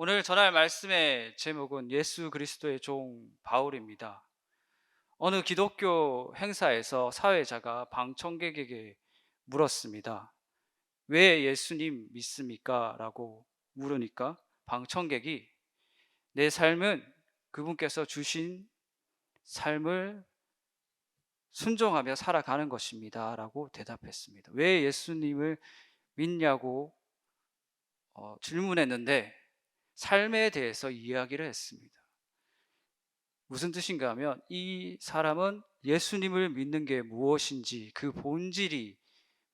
오늘 전할 말씀의 제목은 예수 그리스도의 종 바울입니다. 어느 기독교 행사에서 사회자가 방청객에게 물었습니다. 왜 예수님 믿습니까? 라고 물으니까 방청객이 내 삶은 그분께서 주신 삶을 순종하며 살아가는 것입니다. 라고 대답했습니다. 왜 예수님을 믿냐고 어, 질문했는데 삶에 대해서 이야기를 했습니다. 무슨 뜻인가 하면 이 사람은 예수님을 믿는 게 무엇인지 그 본질이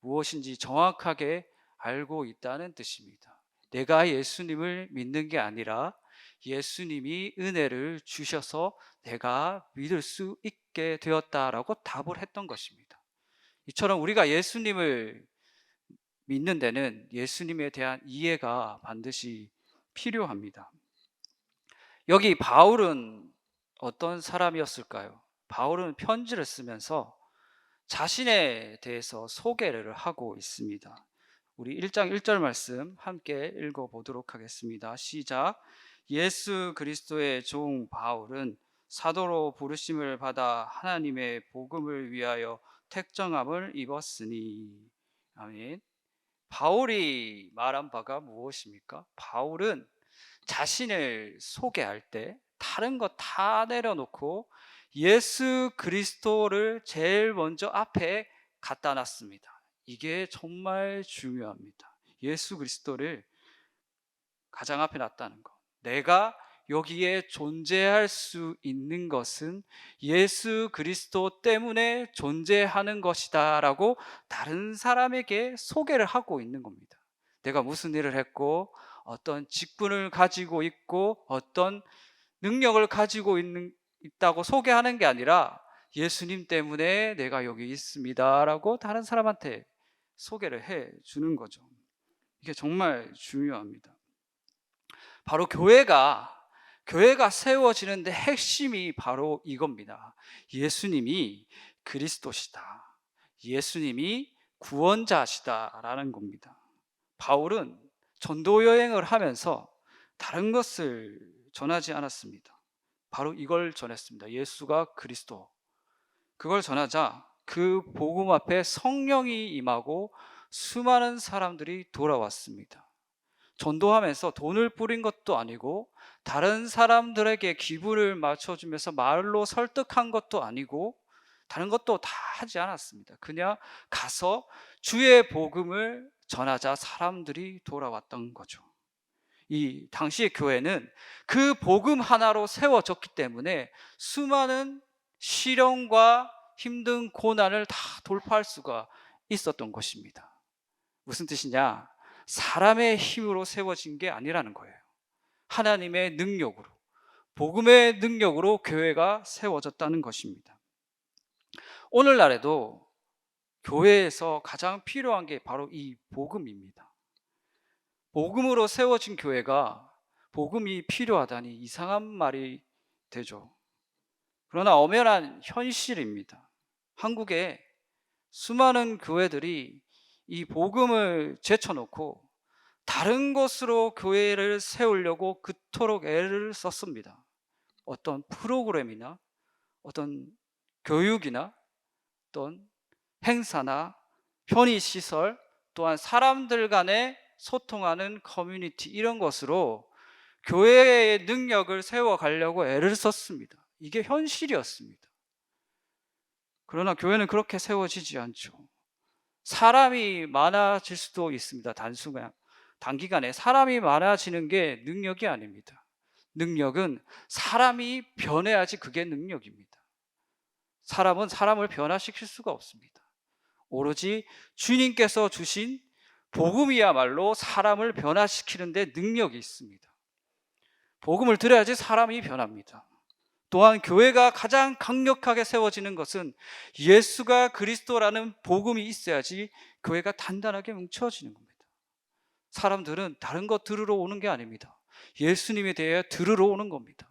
무엇인지 정확하게 알고 있다는 뜻입니다. 내가 예수님을 믿는 게 아니라 예수님이 은혜를 주셔서 내가 믿을 수 있게 되었다라고 답을 했던 것입니다. 이처럼 우리가 예수님을 믿는 데는 예수님에 대한 이해가 반드시 필요합니다. 여기 바울은 어떤 사람이었을까요? 바울은 편지를 쓰면서 자신에 대해서 소개를 하고 있습니다. 우리 1장 1절 말씀 함께 읽어 보도록 하겠습니다. 시작. 예수 그리스도의 종 바울은 사도로 부르심을 받아 하나님의 복음을 위하여 택정함을 입었으니. 아멘. 바울이 말한 바가 무엇입니까? 바울은 자신을 소개할 때 다른 것다 내려놓고 예수 그리스도를 제일 먼저 앞에 갖다 놨습니다. 이게 정말 중요합니다. 예수 그리스도를 가장 앞에 놨다는 것. 내가 여기에 존재할 수 있는 것은 예수 그리스도 때문에 존재하는 것이다 라고 다른 사람에게 소개를 하고 있는 겁니다. 내가 무슨 일을 했고, 어떤 직분을 가지고 있고, 어떤 능력을 가지고 있는, 있다고 소개하는 게 아니라 예수님 때문에 내가 여기 있습니다 라고 다른 사람한테 소개를 해 주는 거죠. 이게 정말 중요합니다. 바로 교회가 교회가 세워지는데 핵심이 바로 이겁니다. 예수님이 그리스도시다. 예수님이 구원자시다라는 겁니다. 바울은 전도 여행을 하면서 다른 것을 전하지 않았습니다. 바로 이걸 전했습니다. 예수가 그리스도. 그걸 전하자 그 복음 앞에 성령이 임하고 수많은 사람들이 돌아왔습니다. 전도하면서 돈을 뿌린 것도 아니고 다른 사람들에게 기부를 맞춰주면서 말로 설득한 것도 아니고 다른 것도 다 하지 않았습니다. 그냥 가서 주의 복음을 전하자 사람들이 돌아왔던 거죠. 이 당시의 교회는 그 복음 하나로 세워졌기 때문에 수많은 시련과 힘든 고난을 다 돌파할 수가 있었던 것입니다. 무슨 뜻이냐? 사람의 힘으로 세워진 게 아니라는 거예요. 하나님의 능력으로, 복음의 능력으로 교회가 세워졌다는 것입니다. 오늘날에도 교회에서 가장 필요한 게 바로 이 복음입니다. 복음으로 세워진 교회가 복음이 필요하다니 이상한 말이 되죠. 그러나 엄연한 현실입니다. 한국에 수많은 교회들이 이 복음을 제쳐놓고 다른 것으로 교회를 세우려고 그토록 애를 썼습니다. 어떤 프로그램이나 어떤 교육이나 어떤 행사나 편의시설 또한 사람들 간에 소통하는 커뮤니티 이런 것으로 교회의 능력을 세워가려고 애를 썼습니다. 이게 현실이었습니다. 그러나 교회는 그렇게 세워지지 않죠. 사람이 많아질 수도 있습니다. 단순한 단기간에 사람이 많아지는 게 능력이 아닙니다. 능력은 사람이 변해야지 그게 능력입니다. 사람은 사람을 변화시킬 수가 없습니다. 오로지 주님께서 주신 복음이야말로 사람을 변화시키는데 능력이 있습니다. 복음을 들어야지 사람이 변합니다. 또한 교회가 가장 강력하게 세워지는 것은 예수가 그리스도라는 복음이 있어야지 교회가 단단하게 뭉쳐지는 겁니다. 사람들은 다른 것 들으러 오는 게 아닙니다. 예수님에 대해 들으러 오는 겁니다.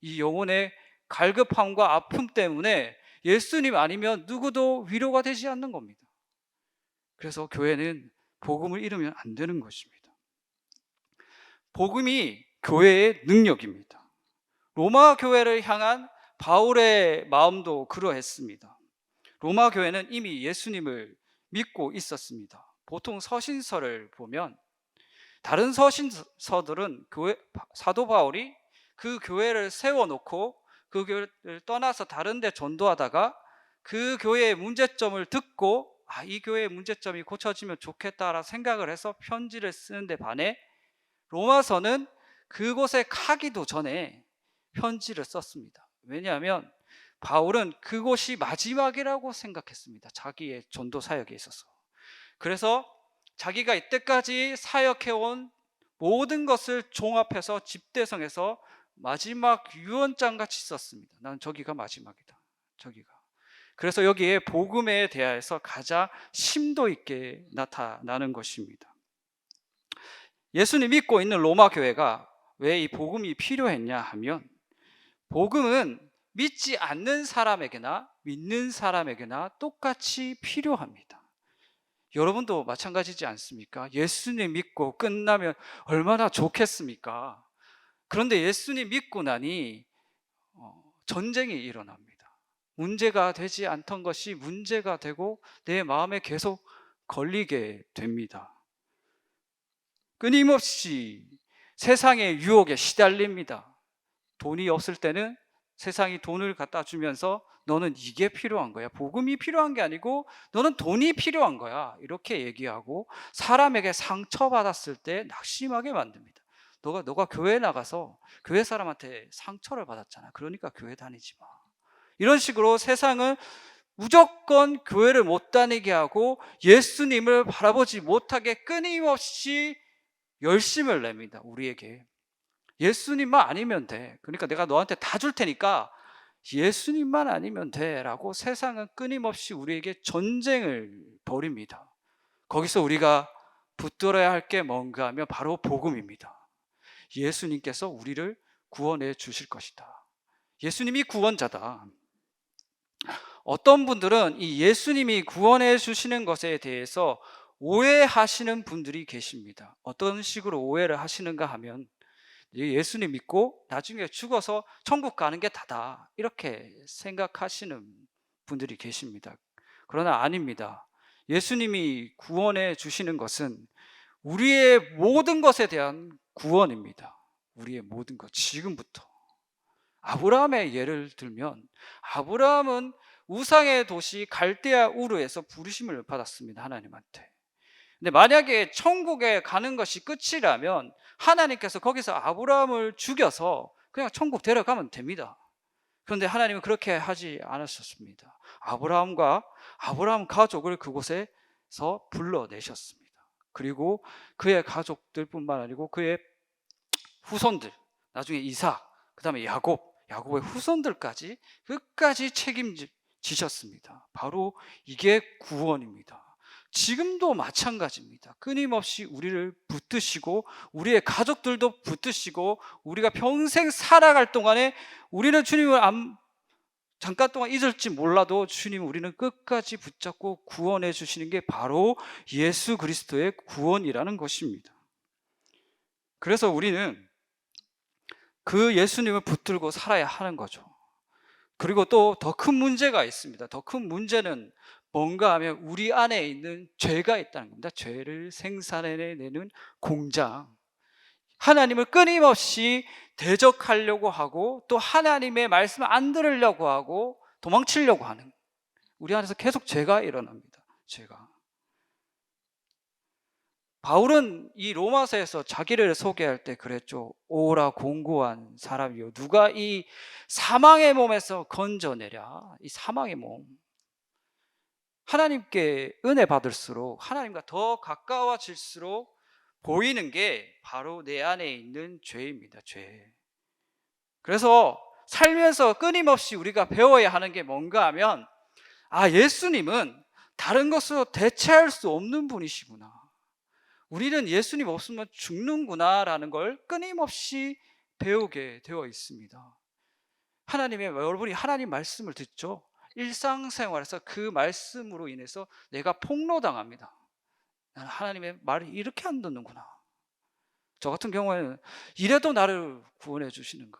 이 영혼의 갈급함과 아픔 때문에 예수님 아니면 누구도 위로가 되지 않는 겁니다. 그래서 교회는 복음을 잃으면 안 되는 것입니다. 복음이 교회의 능력입니다. 로마 교회를 향한 바울의 마음도 그러했습니다. 로마 교회는 이미 예수님을 믿고 있었습니다. 보통 서신서를 보면 다른 서신서들은 교회, 사도 바울이 그 교회를 세워놓고 그 교회를 떠나서 다른 데 전도하다가 그 교회의 문제점을 듣고 아, 이 교회의 문제점이 고쳐지면 좋겠다라 생각을 해서 편지를 쓰는데 반해 로마서는 그곳에 가기도 전에 편지를 썼습니다. 왜냐하면 바울은 그곳이 마지막이라고 생각했습니다. 자기의 전도 사역에 있어서. 그래서 자기가 이때까지 사역해온 모든 것을 종합해서 집대성해서 마지막 유언장 같이 썼습니다. 난 저기가 마지막이다. 저기가. 그래서 여기에 복음에 대하여서 가장 심도 있게 나타나는 것입니다. 예수님 믿고 있는 로마 교회가 왜 이 복음이 필요했냐 하면 복음은 믿지 않는 사람에게나 믿는 사람에게나 똑같이 필요합니다. 여러분도 마찬가지지 않습니까? 예수님 믿고 끝나면 얼마나 좋겠습니까? 그런데 예수님 믿고 나니 어, 전쟁이 일어납니다. 문제가 되지 않던 것이 문제가 되고 내 마음에 계속 걸리게 됩니다. 끊임없이 세상의 유혹에 시달립니다. 돈이 없을 때는 세상이 돈을 갖다 주면서 너는 이게 필요한 거야. 복음이 필요한 게 아니고 너는 돈이 필요한 거야. 이렇게 얘기하고 사람에게 상처받았을 때 낙심하게 만듭니다. 너가 너가 교회 나가서 교회 사람한테 상처를 받았잖아. 그러니까 교회 다니지 마. 이런 식으로 세상은 무조건 교회를 못 다니게 하고 예수님을 바라보지 못하게 끊임없이 열심을 냅니다. 우리에게. 예수님만 아니면 돼. 그러니까 내가 너한테 다 줄 테니까 예수님만 아니면 돼. 라고 세상은 끊임없이 우리에게 전쟁을 벌입니다. 거기서 우리가 붙들어야 할 게 뭔가 하면 바로 복음입니다. 예수님께서 우리를 구원해 주실 것이다. 예수님이 구원자다. 어떤 분들은 이 예수님이 구원해 주시는 것에 대해서 오해하시는 분들이 계십니다. 어떤 식으로 오해를 하시는가 하면 예수님 믿고 나중에 죽어서 천국 가는 게 다다. 이렇게 생각하시는 분들이 계십니다. 그러나 아닙니다. 예수님이 구원해 주시는 것은 우리의 모든 것에 대한 구원입니다. 우리의 모든 것, 지금부터. 아브라함의 예를 들면, 아브라함은 우상의 도시 갈대아 우르에서 부르심을 받았습니다. 하나님한테. 근데 만약에 천국에 가는 것이 끝이라면 하나님께서 거기서 아브라함을 죽여서 그냥 천국 데려가면 됩니다. 그런데 하나님은 그렇게 하지 않으셨습니다. 아브라함과 아브라함 가족을 그곳에서 불러내셨습니다. 그리고 그의 가족들뿐만 아니고 그의 후손들, 나중에 이삭, 그 다음에 야곱, 야곱의 후손들까지 끝까지 책임지셨습니다. 바로 이게 구원입니다. 지금도 마찬가지입니다. 끊임없이 우리를 붙드시고 우리의 가족들도 붙드시고 우리가 평생 살아갈 동안에 우리는 주님을 안, 잠깐 동안 잊을지 몰라도 주님 우리는 끝까지 붙잡고 구원해 주시는 게 바로 예수 그리스도의 구원이라는 것입니다. 그래서 우리는 그 예수님을 붙들고 살아야 하는 거죠. 그리고 또 더 큰 문제가 있습니다. 더 큰 문제는 뭔가 하면 우리 안에 있는 죄가 있다는 겁니다. 죄를 생산해내는 공장. 하나님을 끊임없이 대적하려고 하고 또 하나님의 말씀을 안 들으려고 하고 도망치려고 하는 우리 안에서 계속 죄가 일어납니다. 죄가. 바울은 이 로마서에서 자기를 소개할 때 그랬죠. 오라 공고한 사람이요. 누가 이 사망의 몸에서 건져내랴. 이 사망의 몸. 하나님께 은혜 받을수록 하나님과 더 가까워질수록 보이는 게 바로 내 안에 있는 죄입니다. 죄. 그래서 살면서 끊임없이 우리가 배워야 하는 게 뭔가 하면 아, 예수님은 다른 것으로 대체할 수 없는 분이시구나. 우리는 예수님 없으면 죽는구나라는 걸 끊임없이 배우게 되어 있습니다. 하나님의 여러분이 하나님 말씀을 듣죠. 일상생활에서 그 말씀으로 인해서 내가 폭로당합니다. 나는 하나님의 말을 이렇게 안 듣는구나. 저 같은 경우에는 이래도 나를 구원해 주시는가?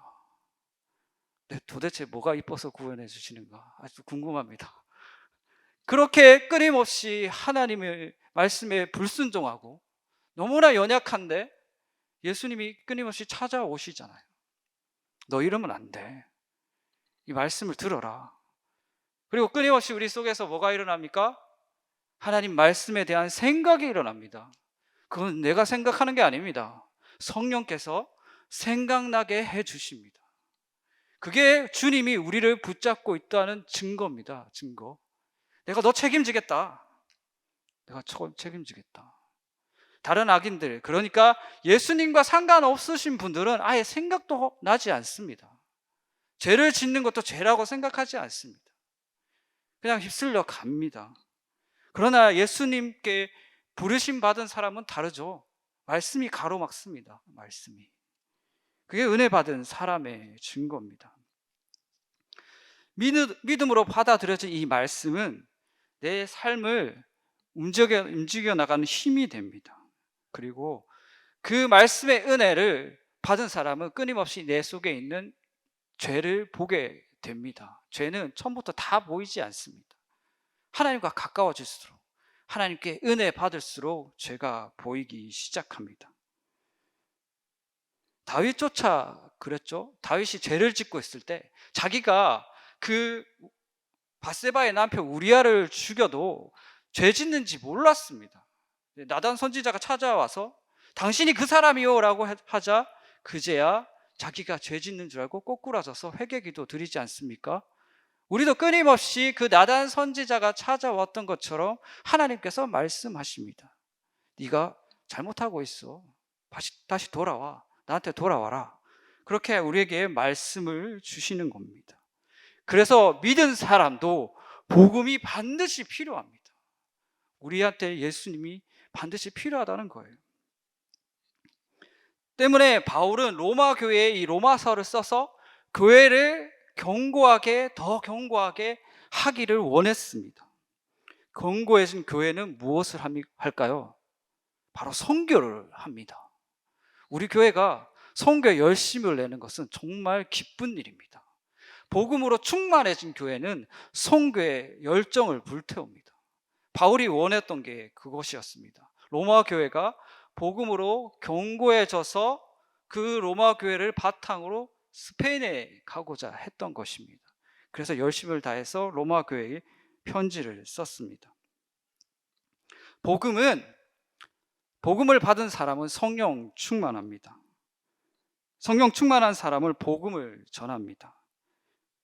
네, 도대체 뭐가 이뻐서 구원해 주시는가? 아주 궁금합니다. 그렇게 끊임없이 하나님의 말씀에 불순종하고 너무나 연약한데 예수님이 끊임없이 찾아오시잖아요. 너 이러면 안 돼. 이 말씀을 들어라. 그리고 끊임없이 우리 속에서 뭐가 일어납니까? 하나님 말씀에 대한 생각이 일어납니다. 그건 내가 생각하는 게 아닙니다. 성령께서 생각나게 해 주십니다. 그게 주님이 우리를 붙잡고 있다는 증거입니다. 증거. 내가 너 책임지겠다. 내가 책임지겠다. 다른 악인들, 그러니까 예수님과 상관없으신 분들은 아예 생각도 나지 않습니다. 죄를 짓는 것도 죄라고 생각하지 않습니다. 그냥 휩쓸려 갑니다. 그러나 예수님께 부르심 받은 사람은 다르죠. 말씀이 가로막습니다. 말씀이. 그게 은혜 받은 사람의 증거입니다. 믿음으로 받아들여진 이 말씀은 내 삶을 움직여, 움직여 나가는 힘이 됩니다. 그리고 그 말씀의 은혜를 받은 사람은 끊임없이 내 속에 있는 죄를 보게 됩니다. 죄는 처음부터 다 보이지 않습니다. 하나님과 가까워질수록 하나님께 은혜 받을수록 죄가 보이기 시작합니다. 다윗조차 그랬죠. 다윗이 죄를 짓고 있을 때 자기가 그 바세바의 남편 우리아를 죽여도 죄 짓는지 몰랐습니다. 나단 선지자가 찾아와서 당신이 그 사람이요라고 하자 그제야 자기가 죄 짓는 줄 알고 꼬꾸라져서 회개기도 드리지 않습니까? 우리도 끊임없이 그 나단 선지자가 찾아왔던 것처럼 하나님께서 말씀하십니다. 네가 잘못하고 있어. 다시, 다시 돌아와. 나한테 돌아와라. 그렇게 우리에게 말씀을 주시는 겁니다. 그래서 믿은 사람도 복음이 반드시 필요합니다. 우리한테 예수님이 반드시 필요하다는 거예요. 때문에 바울은 로마 교회에 이 로마서를 써서 교회를 견고하게 더 견고하게 하기를 원했습니다. 견고해진 교회는 무엇을 할까요? 바로 선교를 합니다. 우리 교회가 선교 열심을 내는 것은 정말 기쁜 일입니다. 복음으로 충만해진 교회는 선교의 열정을 불태웁니다. 바울이 원했던 게 그것이었습니다. 로마 교회가 복음으로 견고해져서 그 로마 교회를 바탕으로 스페인에 가고자 했던 것입니다. 그래서 열심을 다해서 로마 교회에 편지를 썼습니다. 복음은 복음을 받은 사람은 성령 충만합니다. 성령 충만한 사람을 복음을 전합니다.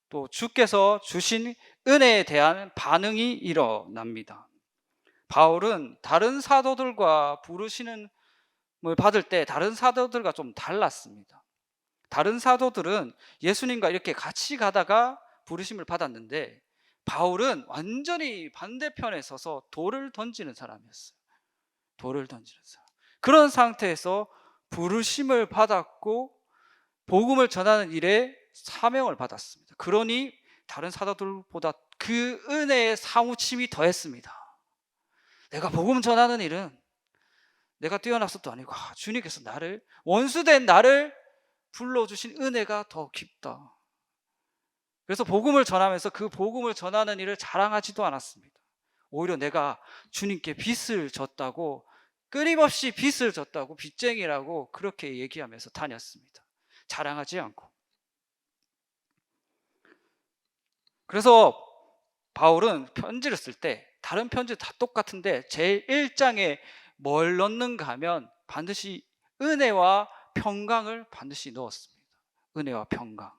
또 주께서 주신 은혜에 대한 반응이 일어납니다. 바울은 다른 사도들과 부르시는 을 받을 때 다른 사도들과 좀 달랐습니다. 다른 사도들은 예수님과 이렇게 같이 가다가 부르심을 받았는데 바울은 완전히 반대편에 서서 돌을 던지는 사람이었어요. 돌을 던지는 사람. 그런 상태에서 부르심을 받았고 복음을 전하는 일에 사명을 받았습니다. 그러니 다른 사도들보다 그 은혜의 사무침이 더했습니다. 내가 복음 전하는 일은 내가 뛰어나서도 아니고 아, 주님께서 나를 원수된 나를 불러주신 은혜가 더 깊다. 그래서 복음을 전하면서 그 복음을 전하는 일을 자랑하지도 않았습니다. 오히려 내가 주님께 빚을 졌다고 끊임없이 빚을 졌다고 빚쟁이라고 그렇게 얘기하면서 다녔습니다. 자랑하지 않고. 그래서 바울은 편지를 쓸 때 다른 편지 다 똑같은데 제 1장에 뭘 넣는가 하면 반드시 은혜와 평강을 반드시 넣었습니다. 은혜와 평강.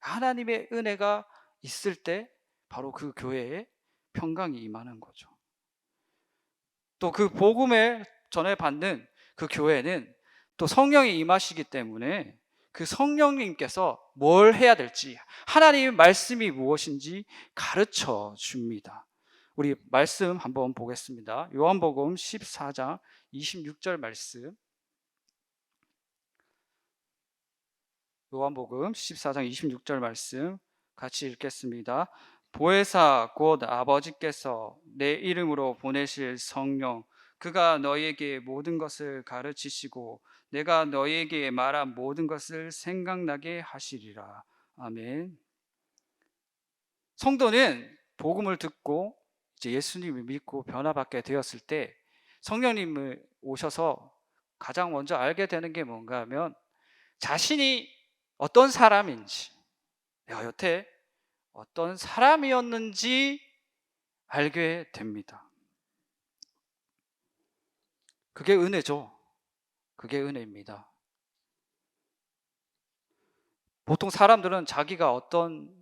하나님의 은혜가 있을 때 바로 그 교회에 평강이 임하는 거죠. 또 그 복음을 전해 받는 그 교회는 또 성령이 임하시기 때문에 그 성령님께서 뭘 해야 될지 하나님의 말씀이 무엇인지 가르쳐 줍니다. 우리 말씀 한번 보겠습니다. 요한복음 14장 26절 말씀. 요한복음 14장 26절 말씀 같이 읽겠습니다. 보혜사 곧 아버지께서 내 이름으로 보내실 성령 그가 너희에게 모든 것을 가르치시고 내가 너희에게 말한 모든 것을 생각나게 하시리라. 아멘. 성도는 복음을 듣고 이제 예수님을 믿고 변화받게 되었을 때 성령님을 오셔서 가장 먼저 알게 되는 게 뭔가 하면 자신이 어떤 사람인지 내가 여태 어떤 사람이었는지 알게 됩니다. 그게 은혜죠. 그게 은혜입니다. 보통 사람들은 자기가 어떤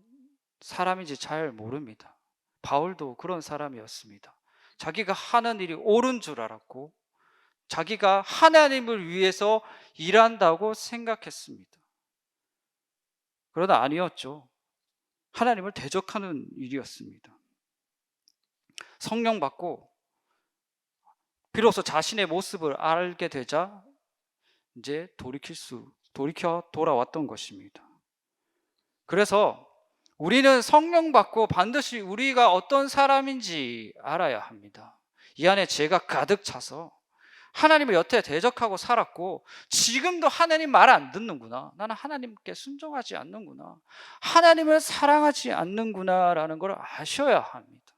사람인지 잘 모릅니다. 바울도 그런 사람이었습니다. 자기가 하는 일이 옳은 줄 알았고, 자기가 하나님을 위해서 일한다고 생각했습니다. 그러나 아니었죠. 하나님을 대적하는 일이었습니다. 성령 받고 비로소 자신의 모습을 알게 되자 이제 돌이킬 수 돌이켜 돌아왔던 것입니다. 그래서 우리는 성령 받고 반드시 우리가 어떤 사람인지 알아야 합니다. 이 안에 죄가 가득 차서 하나님을 여태 대적하고 살았고 지금도 하나님 말 안 듣는구나. 나는 하나님께 순종하지 않는구나. 하나님을 사랑하지 않는구나라는 걸 아셔야 합니다.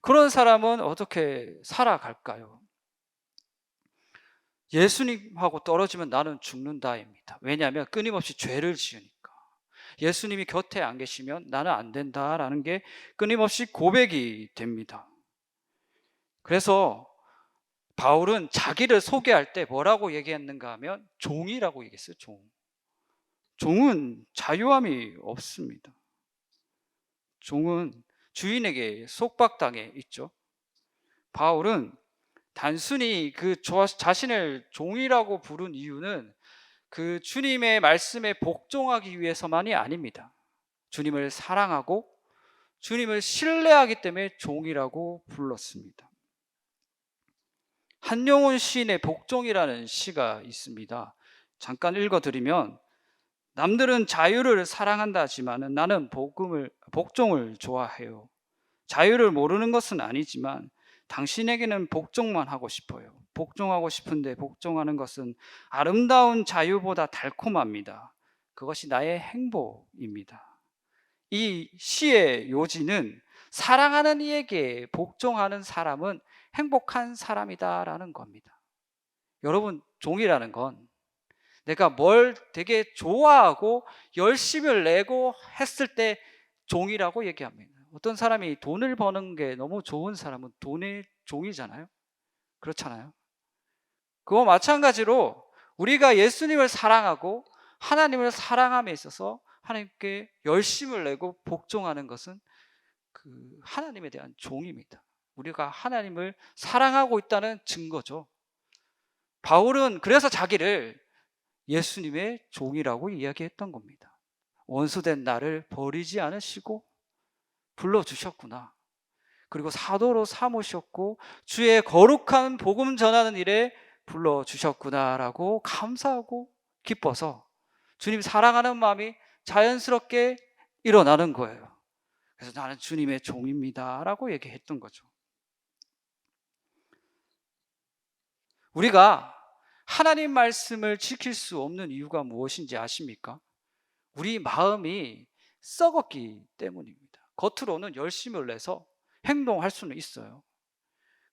그런 사람은 어떻게 살아갈까요? 예수님하고 떨어지면 나는 죽는다입니다. 왜냐하면 끊임없이 죄를 지으니까. 예수님이 곁에 안 계시면 나는 안 된다라는 게 끊임없이 고백이 됩니다. 그래서 바울은 자기를 소개할 때 뭐라고 얘기했는가 하면 종이라고 얘기했어요. 종. 종은 자유함이 없습니다. 종은 주인에게 속박당해 있죠. 바울은 단순히 그 자신을 종이라고 부른 이유는 그 주님의 말씀에 복종하기 위해서만이 아닙니다. 주님을 사랑하고 주님을 신뢰하기 때문에 종이라고 불렀습니다. 한용운 시인의 복종이라는 시가 있습니다. 잠깐 읽어드리면 남들은 자유를 사랑한다 하지만 나는 복음을, 복종을 좋아해요. 자유를 모르는 것은 아니지만 당신에게는 복종만 하고 싶어요. 복종하고 싶은데 복종하는 것은 아름다운 자유보다 달콤합니다. 그것이 나의 행복입니다. 이 시의 요지는 사랑하는 이에게 복종하는 사람은 행복한 사람이다라는 겁니다. 여러분, 종이라는 건 내가 뭘 되게 좋아하고 열심을 내고 했을 때 종이라고 얘기합니다. 어떤 사람이 돈을 버는 게 너무 좋은 사람은 돈의 종이잖아요. 그렇잖아요. 그와 마찬가지로 우리가 예수님을 사랑하고 하나님을 사랑함에 있어서 하나님께 열심을 내고 복종하는 것은 그 하나님에 대한 종입니다. 우리가 하나님을 사랑하고 있다는 증거죠. 바울은 그래서 자기를 예수님의 종이라고 이야기했던 겁니다. 원수된 나를 버리지 않으시고 불러주셨구나. 그리고 사도로 삼으셨고 주의 거룩한 복음 전하는 일에 불러주셨구나라고 감사하고 기뻐서 주님 사랑하는 마음이 자연스럽게 일어나는 거예요. 그래서 나는 주님의 종입니다. 라고 얘기했던 거죠. 우리가 하나님 말씀을 지킬 수 없는 이유가 무엇인지 아십니까? 우리 마음이 썩었기 때문입니다. 겉으로는 열심을 내서 행동할 수는 있어요.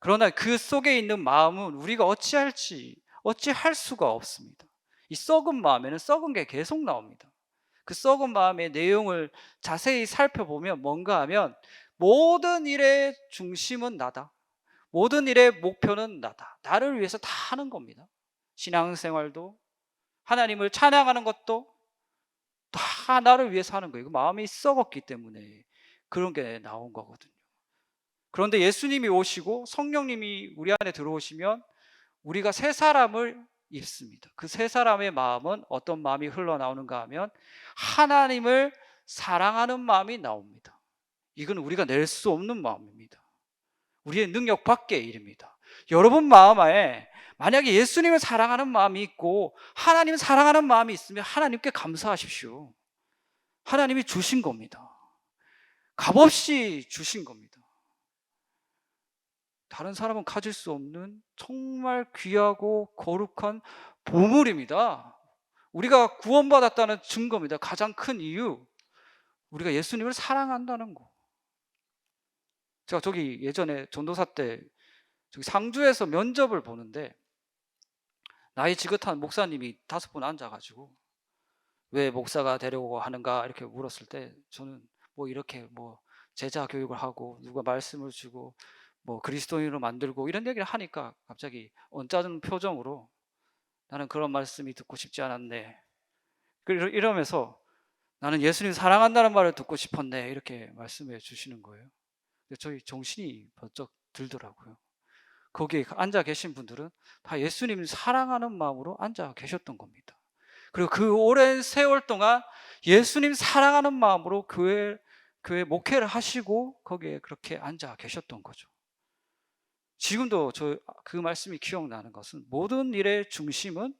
그러나 그 속에 있는 마음은 우리가 어찌할지 어찌할 수가 없습니다. 이 썩은 마음에는 썩은 게 계속 나옵니다. 그 썩은 마음의 내용을 자세히 살펴보면 뭔가 하면 모든 일의 중심은 나다. 모든 일의 목표는 나다. 나를 위해서 다 하는 겁니다. 신앙생활도 하나님을 찬양하는 것도 다 나를 위해서 하는 거예요. 그 마음이 썩었기 때문에 그런 게 나온 거거든요. 그런데 예수님이 오시고 성령님이 우리 안에 들어오시면 우리가 새 사람을 입습니다. 그 새 사람의 마음은 어떤 마음이 흘러나오는가 하면 하나님을 사랑하는 마음이 나옵니다. 이건 우리가 낼 수 없는 마음입니다. 우리의 능력 밖의 일입니다. 여러분 마음 안에 만약에 예수님을 사랑하는 마음이 있고 하나님을 사랑하는 마음이 있으면 하나님께 감사하십시오. 하나님이 주신 겁니다. 값없이 주신 겁니다. 다른 사람은 가질 수 없는 정말 귀하고 거룩한 보물입니다. 우리가 구원받았다는 증거입니다. 가장 큰 이유. 우리가 예수님을 사랑한다는 거. 제가 저기 예전에 전도사 때 저기 상주에서 면접을 보는데 나이 지긋한 목사님이 다섯 분 앉아가지고 왜 목사가 되려고 하는가 이렇게 물었을 때 저는 뭐 이렇게 뭐 제자 교육을 하고 누가 말씀을 주고 뭐 그리스도인으로 만들고 이런 얘기를 하니까 갑자기 언짢은 표정으로 나는 그런 말씀이 듣고 싶지 않았네. 이러면서 나는 예수님 사랑한다는 말을 듣고 싶었네. 이렇게 말씀해 주시는 거예요. 저희 정신이 번쩍 들더라고요. 거기에 앉아 계신 분들은 다 예수님 사랑하는 마음으로 앉아 계셨던 겁니다. 그리고 그 오랜 세월 동안 예수님 사랑하는 마음으로 교회 교회 목회를 하시고 거기에 그렇게 앉아 계셨던 거죠. 지금도 저 그 말씀이 기억나는 것은 모든 일의 중심은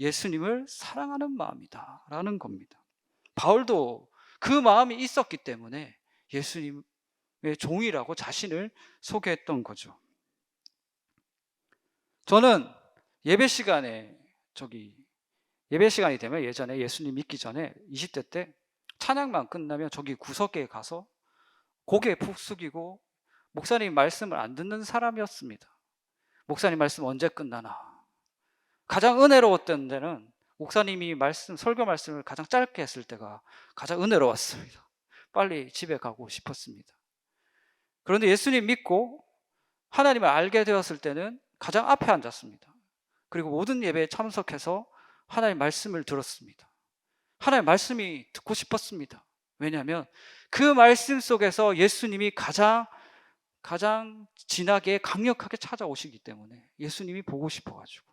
예수님을 사랑하는 마음이다라는 겁니다. 바울도 그 마음이 있었기 때문에 예수님의 종이라고 자신을 소개했던 거죠. 저는 예배 시간에 저기 예배 시간이 되면 예전에 예수님 믿기 전에 20대 때 찬양만 끝나면 저기 구석에 가서 고개 푹 숙이고 목사님 말씀을 안 듣는 사람이었습니다. 목사님 말씀 언제 끝나나. 가장 은혜로웠던 데는 목사님이 말씀 설교 말씀을 가장 짧게 했을 때가 가장 은혜로웠습니다. 빨리 집에 가고 싶었습니다. 그런데 예수님 믿고 하나님을 알게 되었을 때는 가장 앞에 앉았습니다. 그리고 모든 예배에 참석해서 하나님 말씀을 들었습니다. 하나님 말씀이 듣고 싶었습니다. 왜냐하면 그 말씀 속에서 예수님이 가장 가장 진하게 강력하게 찾아오시기 때문에 예수님이 보고 싶어가지고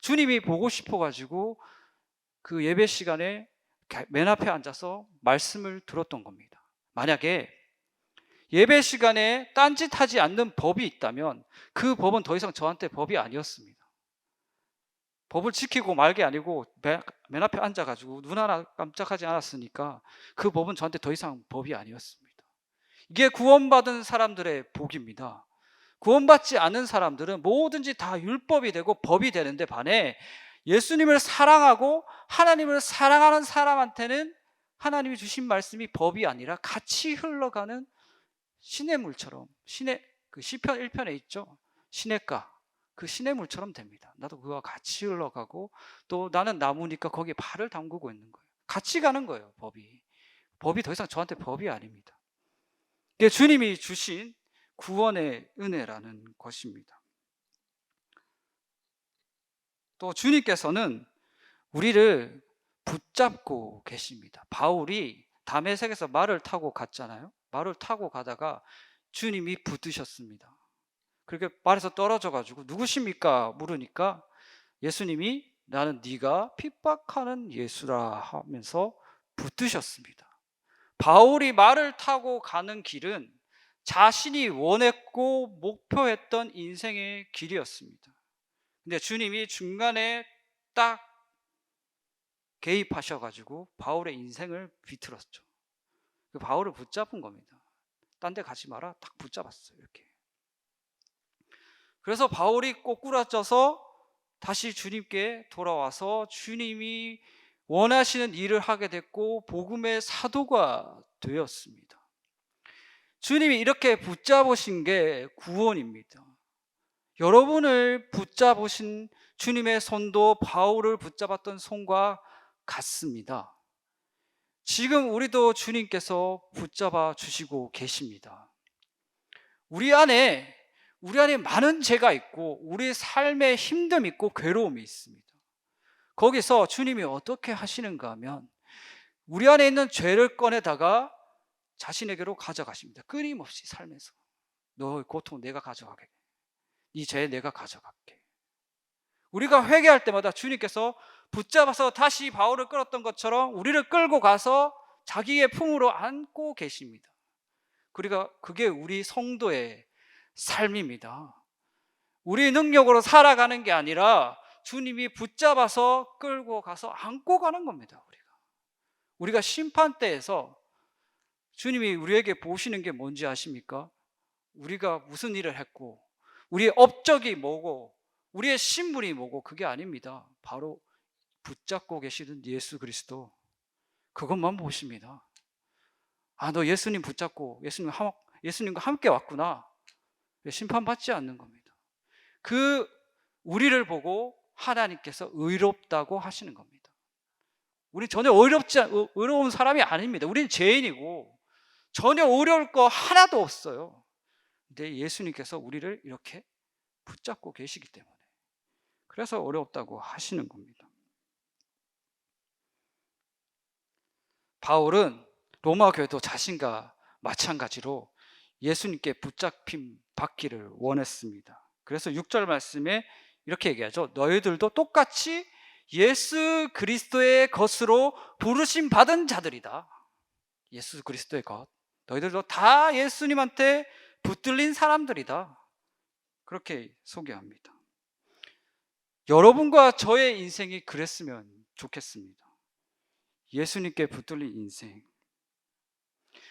주님이 보고 싶어가지고 그 예배 시간에 맨 앞에 앉아서 말씀을 들었던 겁니다. 만약에 예배 시간에 딴짓하지 않는 법이 있다면 그 법은 더 이상 저한테 법이 아니었습니다. 법을 지키고 말게 아니고 맨 앞에 앉아가지고 눈 하나 깜짝하지 않았으니까 그 법은 저한테 더 이상 법이 아니었습니다. 이게 구원받은 사람들의 복입니다. 구원받지 않은 사람들은 뭐든지 다 율법이 되고 법이 되는데 반해 예수님을 사랑하고 하나님을 사랑하는 사람한테는 하나님이 주신 말씀이 법이 아니라 같이 흘러가는 신의 물처럼 신의 그 시편 1편에 있죠. 시냇가 그 신의 물처럼 됩니다. 나도 그와 같이 흘러가고 또 나는 나무니까 거기에 발을 담그고 있는 거예요. 같이 가는 거예요, 법이. 법이 더 이상 저한테 법이 아닙니다. 이게 주님이 주신 구원의 은혜라는 것입니다. 또 주님께서는 우리를 붙잡고 계십니다. 바울이 담에색에서 말을 타고 갔잖아요. 말을 타고 가다가 주님이 붙으셨습니다. 그렇게 말에서 떨어져 가지고 누구십니까? 물으니까 예수님이 나는 네가 핍박하는 예수라 하면서 붙드셨습니다. 바울이 말을 타고 가는 길은 자신이 원했고 목표했던 인생의 길이었습니다. 근데 주님이 중간에 딱 개입하셔가지고 바울의 인생을 비틀었죠. 그 바울을 붙잡은 겁니다. 딴 데 가지 마라. 딱 붙잡았어요. 이렇게. 그래서 바울이 꼬꾸라져서 다시 주님께 돌아와서 주님이 원하시는 일을 하게 됐고 복음의 사도가 되었습니다. 주님이 이렇게 붙잡으신 게 구원입니다. 여러분을 붙잡으신 주님의 손도 바울을 붙잡았던 손과 같습니다. 지금 우리도 주님께서 붙잡아 주시고 계십니다. 우리 안에 우리 안에 많은 죄가 있고 우리 삶에 힘듦 있고 괴로움이 있습니다. 거기서 주님이 어떻게 하시는가 하면 우리 안에 있는 죄를 꺼내다가 자신에게로 가져가십니다. 끊임없이 삶에서 너의 고통 내가 가져가게. 이 죄 내가 가져갈게. 우리가 회개할 때마다 주님께서 붙잡아서 다시 바울을 끌었던 것처럼 우리를 끌고 가서 자기의 품으로 안고 계십니다. 그리가 그게 우리 성도의 삶입니다. 우리 능력으로 살아가는 게 아니라 주님이 붙잡아서 끌고 가서 안고 가는 겁니다. 우리가 우리가 심판대에서 주님이 우리에게 보시는 게 뭔지 아십니까? 우리가 무슨 일을 했고 우리의 업적이 뭐고 우리의 신분이 뭐고 그게 아닙니다. 바로 붙잡고 계시는 예수 그리스도 그것만 보십니다. 아, 너 예수님 붙잡고 예수님 함, 예수님과 함께 왔구나. 심판받지 않는 겁니다. 그 우리를 보고 하나님께서 의롭다고 하시는 겁니다. 우리 전혀 의롭지 의로운 사람이 아닙니다. 우리는 죄인이고 전혀 어려울 거 하나도 없어요. 근데 예수님께서 우리를 이렇게 붙잡고 계시기 때문에 그래서 어렵다고 하시는 겁니다. 바울은 로마 교회도 자신과 마찬가지로 예수님께 붙잡힘 받기를 원했습니다. 그래서 6절 말씀에 이렇게 얘기하죠. 너희들도 똑같이 예수 그리스도의 것으로 부르심 받은 자들이다. 예수 그리스도의 것. 너희들도 다 예수님한테 붙들린 사람들이다. 그렇게 소개합니다. 여러분과 저의 인생이 그랬으면 좋겠습니다. 예수님께 붙들린 인생.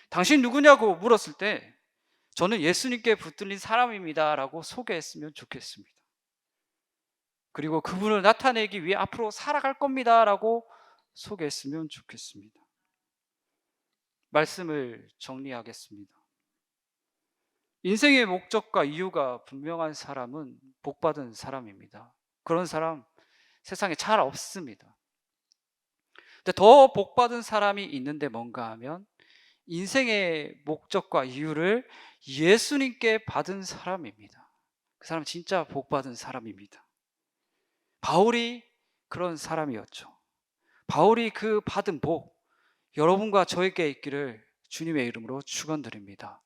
당신 누구냐고 물었을 때 저는 예수님께 붙들린 사람입니다라고 소개했으면 좋겠습니다. 그리고 그분을 나타내기 위해 앞으로 살아갈 겁니다라고 소개했으면 좋겠습니다. 말씀을 정리하겠습니다. 인생의 목적과 이유가 분명한 사람은 복받은 사람입니다. 그런 사람 세상에 잘 없습니다. 근데 더 복받은 사람이 있는데 뭔가 하면 인생의 목적과 이유를 예수님께 받은 사람입니다. 그 사람 진짜 복받은 사람입니다. 바울이 그런 사람이었죠. 바울이 그 받은 복, 여러분과 저에게 있기를 주님의 이름으로 축원드립니다.